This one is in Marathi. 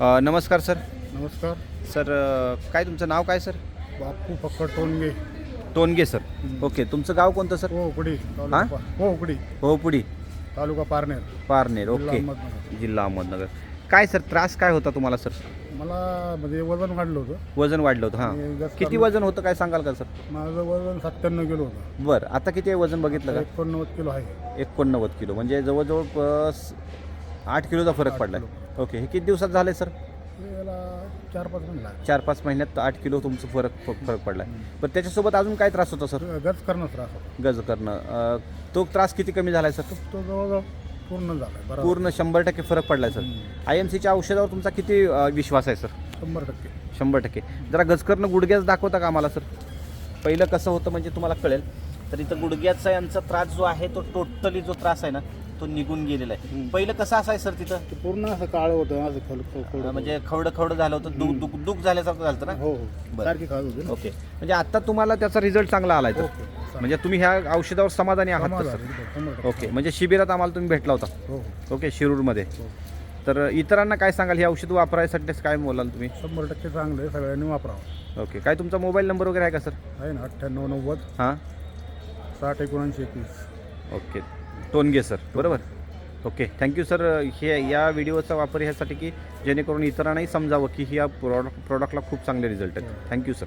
अ, नमस्कार सर. नमस्कार. सर अ, काय तुमचं नाव काय sir? Bapu Phakkad Tonge. Tonge sir. Okay तुमचं गाव कोणतं सर? हो उकडी हा? तालुका पा- हो उकडी हो तालुका पारनेर. पारनेर जिल्हा ओके अहमदनगर. जिल्हा अहमदनगर. काय सर त्रास काय होता तुम्हाला सर? मला म्हणजे वजन वाढलं होतं. वजन वाढलं होतं आणि हां किती वजन होतं काय सांगाल का सर? माझं वजन सत्त्याण्णव किलो होतं. बरं आता किती आहे वजन बघितलं का? एकोणनव्वद किलो आहे. एकोणनव्वद किलो. म्हणजे जवळजवळ स- आठ किलोचा फरक पडला ओके हे किती दिवसात झाले सर? हे याला चार पाच महिने लागले. चार पाच महिन्यात आठ किलो तुमचं फरक फरक पडला पण त्याच्यासोबत अजून काय त्रास होता सर? गज करणं त्रास होता. गज करणं. तो त्रास किती कमी झाला सर? तो जवळजवळ पूर्ण झाला बरोबर पूर्ण शंभर टक्के फरक पडलाय सर. आय एम सीच्या औषधावर तुमचा किती विश्वास आहे सर? शंभर टक्के. शंभर टक्के. जरा गजकरणं गुडघ्याच दाखवता का आम्हाला सर? पहिलं कसं होतं म्हणजे तुम्हाला कळेल. तर इथं गुडघ्याचा यांचा त्रास जो आहे तो टोटली जो त्रास आहे ना तो निघून गेलेला आहे. पहिलं कसं असाय सर तिथं? ते पूर्ण असं काळं होतं असं खल खल- खल- अ, म्हणजे खवडं खवडं झालं होतं दुख दुख दुख झाल्यासारखं झालं होतं ना? हो हो. बरं. सारखी खात होती ना. ओके. म्हणजे आता तुम्हाला त्याचा रिझल्ट चांगला आलाय तर. ओके. म्हणजे तुम्ही ह्या औषधावर समाधानी आहात तर सर. ओके. म्हणजे शिबिरात आम्हाला तुम्ही भेटला होता. हो हो. ओके शिरूरमध्ये. हो. तर इतरांना काय सांगाल? हे औषध वापरायसाठी काय बोलाल तुम्ही? शंभर टक्के चांगलं आहे सगळ्यांनी वापरावं. ओके. काय तुमचा मोबाईल नंबर वगैरे आहे का सर? आहे ना अठ्ठ्याण्णव नव्वद हां. साठ एकोणऐंशी एकवीस. ओके. टोनगे सर बरोबर? Okay thank you sir. हे या व्हिडिओचा वापर ह्यासाठी की जेणेकरून इतरांनाही समजावं की ह्या प्रॉड प्रॉडक्टला खूप चांगले रिझल्ट आहेत. Thank you sir.